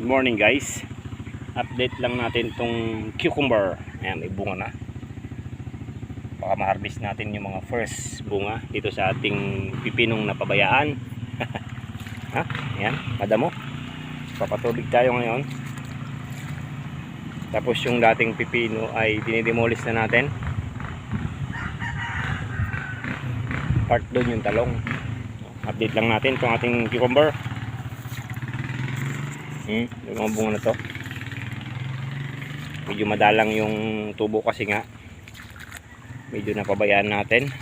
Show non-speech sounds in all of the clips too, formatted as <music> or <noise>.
Good morning guys. Update lang natin tong cucumber. Ayan, may bunga na. Baka ma-harvest natin yung mga first bunga dito sa ating pipinong napabayaan. <laughs> ha? Ayan, madamo. Papatubig tayo ngayon. Tapos yung dating pipino ay dinidemolish na natin. Part doon yung talong. Update lang natin itong ating cucumber. Hmm, yung mga bunga na to. Medyo madalang yung tubo kasi nga. Medyo napabayaan natin.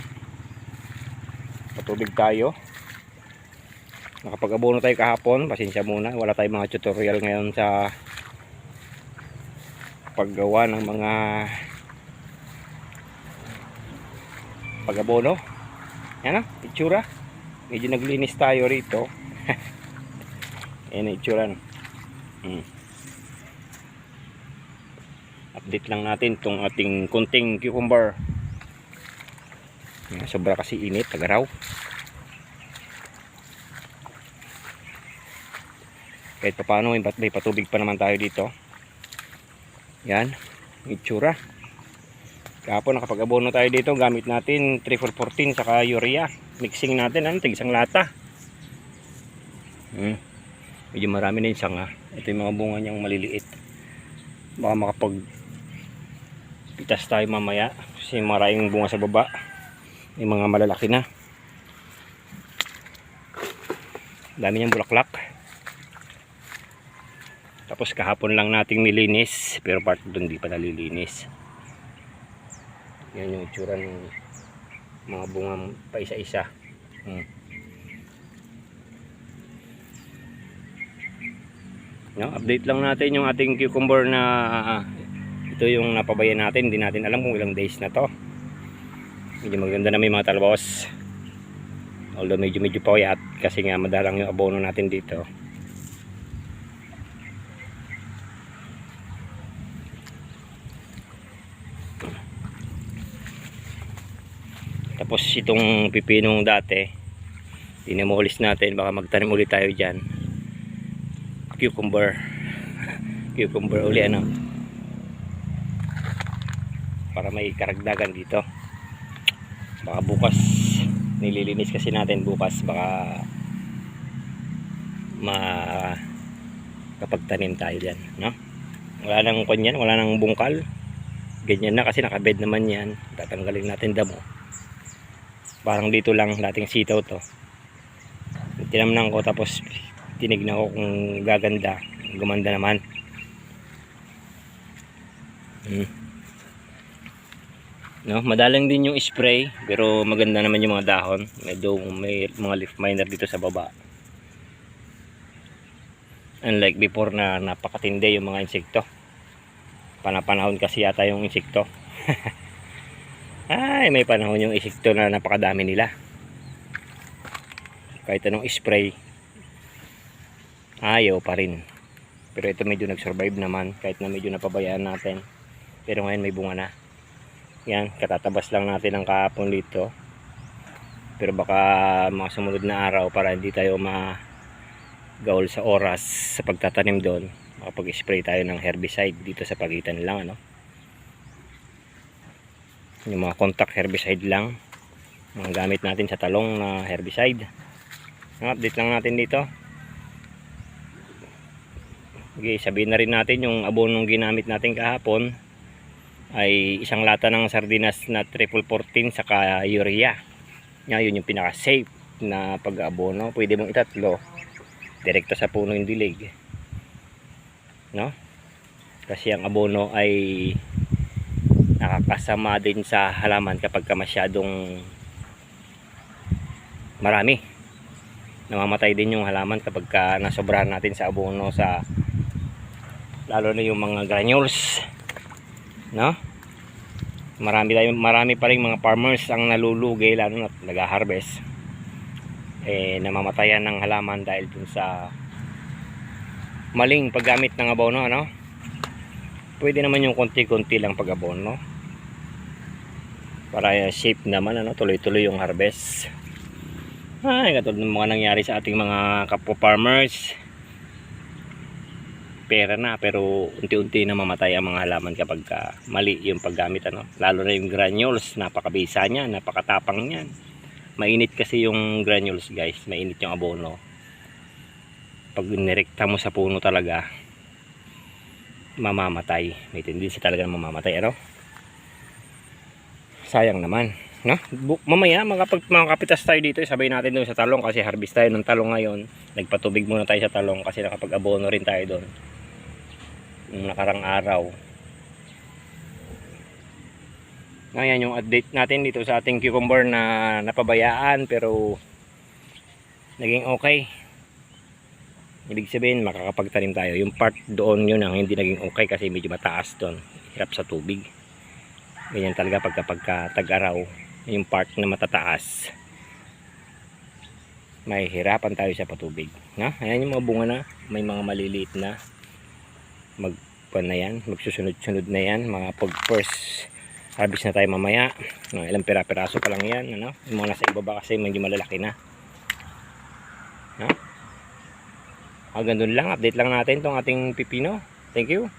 Patubig tayo. Nakapag-abono tayo kahapon. Pasensya muna. Wala tayong mga tutorial ngayon sa paggawa ng mga pag-abono. Yan na, itsura. Medyo naglinis tayo rito. <laughs> Yan ang itsura. no. Hmm. Update lang natin itong ating kunting cucumber. Sobra kasi init, tagaraw. Kahit pa paano, may pat- may patubig pa naman tayo dito. Yan, itsura. Kahapon nakapag-abono tayo dito, gamit natin 3414 saka urea. Mixing natin, ano, tig isang lata. Hmm. Medyo marami na yung sanga. Ito yung mga bunga niyang maliliit. Baka makapag pitas tayo mamaya. Kasi maraming bunga sa baba. May mga malalaki na. Dami niyang bulaklak. Tapos kahapon lang nating nilinis. Pero part doon di pa nalilinis. Yan yung itsura ng mga bunga pa isa-isa. Hmm. No, update lang natin yung ating cucumber na ah, ito yung napabayan natin. Hindi natin alam kung ilang days na to. Medyo maganda na may mga talbos. Although medyo medyo payat kasi nga madalang yung abono natin dito. Tapos itong pipinong dati, dinemolis natin. Baka magtanim ulit tayo dyan cucumber. Cucumber uli ano? Para may karagdagan dito. Baka bukas nililinis kasi natin bukas. Baka ma kapag tanim tayo dyan no? wala nang kanyan wala nang bungkal. Ganyan na kasi nakabed naman yan. Tatanggalin natin damo. Parang dito lang dating sitaw to. Tinamnan ko tapos tinignan ko kung gaganda. Gumanda naman. Hmm. no, madalang din yung spray pero maganda naman yung mga dahon. Medyo may mga leaf miner dito sa baba. Unlike before na napakatindi yung mga insekto. Panapanahon kasi yata yung insekto. <laughs> Ay may panahon yung insekto na napakadami nila. Kahit anong spray ayaw pa rin. Pero ito medyo nag-survive naman kahit na medyo napabayaan natin. Pero ngayon may bunga na. Yan katatabas lang natin ang kahapon dito. Pero baka mga sumunod na araw para hindi tayo magaul sa oras sa pagtatanim doon makapag-spray tayo ng herbicide dito sa pagitan lang ano? Yung mga contact herbicide lang mga gamit natin sa talong na herbicide. Update lang natin dito Okay, sabihin na rin natin yung abonong ginamit natin kahapon ay isang lata ng sardinas na triple 14 saka urea. Yun yung pinaka safe na pag-abono. Pwede mong itatlo direkta sa puno yung dilig. No? Kasi ang abono ay nakakasama din sa halaman kapag ka masyadong marami. Namamatay din yung halaman kapag ka nasobrahan natin sa abono sa lalo na yung mga granules no? Marami tayo marami pa rin mga farmers ang nalulugi lalo na nag-harvest. Eh namamatayan ng halaman dahil dun sa maling paggamit ng abono ano? Pwede naman yung konti-konti lang pag-abono. Para eh, safe naman ano? Tuloy-tuloy yung harvest. Ay katulad ng mga nangyari sa ating mga kapwa farmers pera na pero unti-unti na mamatay ang mga halaman kapag ka mali yung paggamit ano. Lalo na yung granules napakabisa niyan napakatapang niyan. Mainit kasi yung granules guys. Mainit yung abono. Pag nirekta mo sa puno talaga mamamatay. May tendency talaga na mamamatay ano? Sayang naman no? Mamaya makapag makapitas tayo dito. Sabay natin doon sa talong kasi harvest tayo ng talong ngayon. Nagpatubig muna tayo sa talong kasi nakapag-abono rin tayo doon nung nakarang araw. Ngayon yung update natin dito sa ating cucumber na napabayaan pero naging okay. Ibig sabihin makakapagtanim tayo. Yung part doon yun ang hindi naging okay kasi medyo mataas doon. Hirap sa tubig. Ganyan talaga pagka pagka tag-araw. Yung part na matataas. May hirapan tayo sa patubig. Na ayan yung mga bunga na. May mga maliliit na mag na yan magsusunod-sunod na yan mga pag first harvest na tayo mamaya. No, ilang pira-piraso pa lang yan ano? yung mga nasa ibaba kasi medyo malalaki na. No? hanggang dun lang. Update lang natin tong ating pipino. Thank you